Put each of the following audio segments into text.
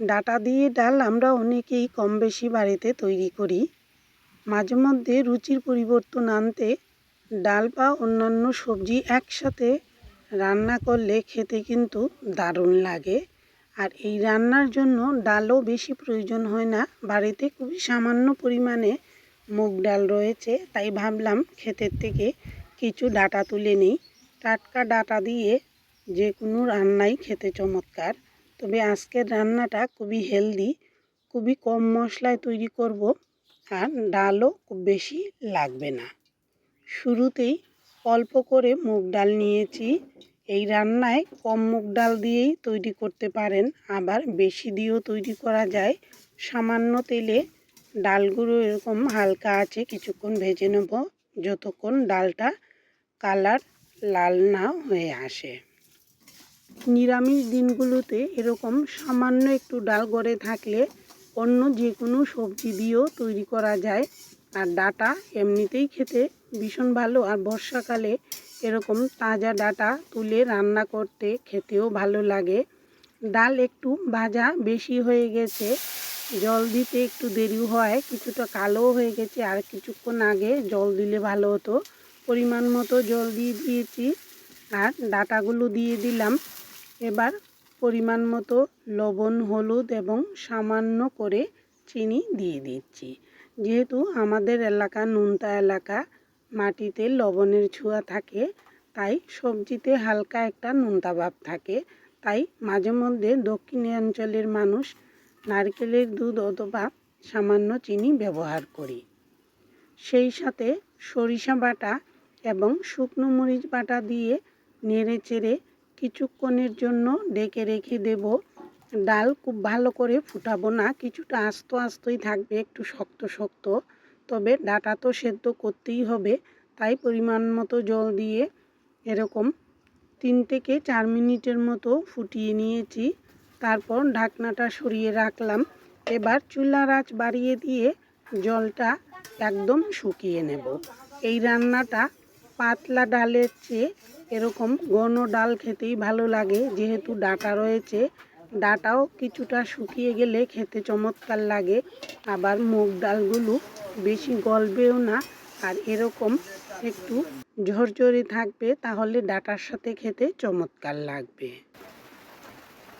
Data দিয়ে ডাল আমরা অনেকেই কম বেশি বাড়িতে তৈরি করি। মাঝে মধ্যে রুচির পরিবর্তন আনতে ডাল বা অন্যান্য সবজি একসাথে রান্না করলে খেতে কিন্তু দারুণ লাগে। আর এই রান্নার জন্য ডালও বেশি প্রয়োজন হয় না। বাড়িতে খুবই সামান্য পরিমাণে মুগ ডাল রয়েছে, তাই ভাবলাম ক্ষেতের থেকে কিছু ডাটা তুলে নিই। টাটকা ডাটা দিয়ে যে কোনো রান্নাই খেতে চমৎকার। তবে আজকের রান্নাটা খুবই হেলদি খুবই কম মশলায় তৈরি করব আর ডালও খুব বেশি লাগবে না। শুরুতেই অল্প করে মুগ ডাল নিয়েছি। এই রান্নায় কম মুগ ডাল দিয়েই তৈরি করতে পারেন। আবার বেশি দিয়েও তৈরি করা যায়। সামান্য তেলে ডালগুলো এরকম হালকা আছে কিছুক্ষণ ভেজে নেব, যতক্ষণ ডালটা কালার লাল না হয়ে আসে। নিরামিষ দিনগুলোতে এরকম সামান্য একটু ডাল গড়ে থাকলে অন্য যে কোনো সবজি দিয়েও তৈরি করা যায়। আর ডাটা এমনিতেই খেতে ভীষণ ভালো। আর বর্ষাকালে এরকম তাজা ডাটা তুলে রান্না করতে খেতেও ভালো লাগে। ডাল একটু ভাজা বেশি হয়ে গেছে। জল দিতে একটু দেরি হয়, কিছুটা কালো হয়ে গেছে। আর কিছুক্ষণ আগে জল দিলে ভালো হতো। পরিমাণ মতো জল দিয়ে দিয়েছি। আর ডাটাগুলো দিয়ে দিলাম। এবার পরিমাণ মতো লবণ, হলুদ এবং সামান্য করে চিনি দিয়ে দিচ্ছি। যেহেতু আমাদের এলাকা নুনতা এলাকা, মাটিতে লবণের ছোঁয়া থাকে, তাই সবজিতে হালকা একটা নোনতা ভাব থাকে। তাই মাঝে মধ্যে দক্ষিণাঞ্চলের মানুষ নারকেলের দুধ অথবা সামান্য চিনি ব্যবহার করি। সেই সাথে সরিষা বাটা এবং শুকনো মরিচ বাটা দিয়ে নেড়ে চেড়ে কিছুক্ষণের জন্য ডেকে রেখে দেব। ডাল খুব ভালো করে ফুটাবো না, কিছুটা আস্ত আস্তই থাকবে, একটু শক্ত শক্ত। তবে ডাটা তো সেদ্ধ করতেই হবে, তাই পরিমাণ মতো জল দিয়ে এরকম তিন থেকে চার মিনিটের মতো ফুটিয়ে নিয়েছি। তারপর ঢাকনাটা সরিয়ে রাখলাম। এবার চুলার আঁচ বাড়িয়ে দিয়ে জলটা একদম শুকিয়ে নেব। এই রান্নাটা পাতলা ডালের চেয়ে এরকম ঘন ডাল খেতেই ভালো লাগে। যেহেতু ডাটা রয়েছে, ডাটাও কিছুটা শুকিয়ে গেলে খেতে চমৎকার লাগে। আবার মুগ ডালগুলো বেশি গলবেও না, আর এরকম একটু ঝরঝরে থাকবে, তাহলে ডাটার সাথে খেতে চমৎকার লাগবে।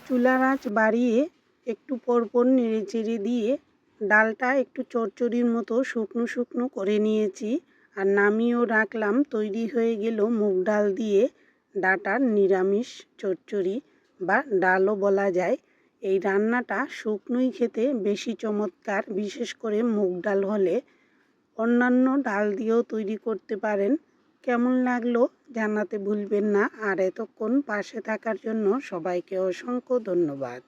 চুলার আঁচ বাড়িয়ে একটু পরপর নেড়ে চেড়ে দিয়ে ডালটা একটু চচ্চড়ির মতো শুকনো শুকনো করে নিয়েছি। আর নামিয়েও রাখলাম, তৈরি হয়ে গেল মুগ ডাল দিয়ে ডাটার নিরামিষ চচ্চড়ি বা ডালও বলা যায়। এই রান্নাটা শুকনোই খেতে বেশি চমৎকার, বিশেষ করে মুগ ডাল হলে। অন্যান্য ডাল দিয়েও তৈরি করতে পারেন। কেমন লাগল জানাতে ভুলবেন না। আর এতক্ষণ পাশে থাকার জন্য সবাইকে অসংখ্য ধন্যবাদ।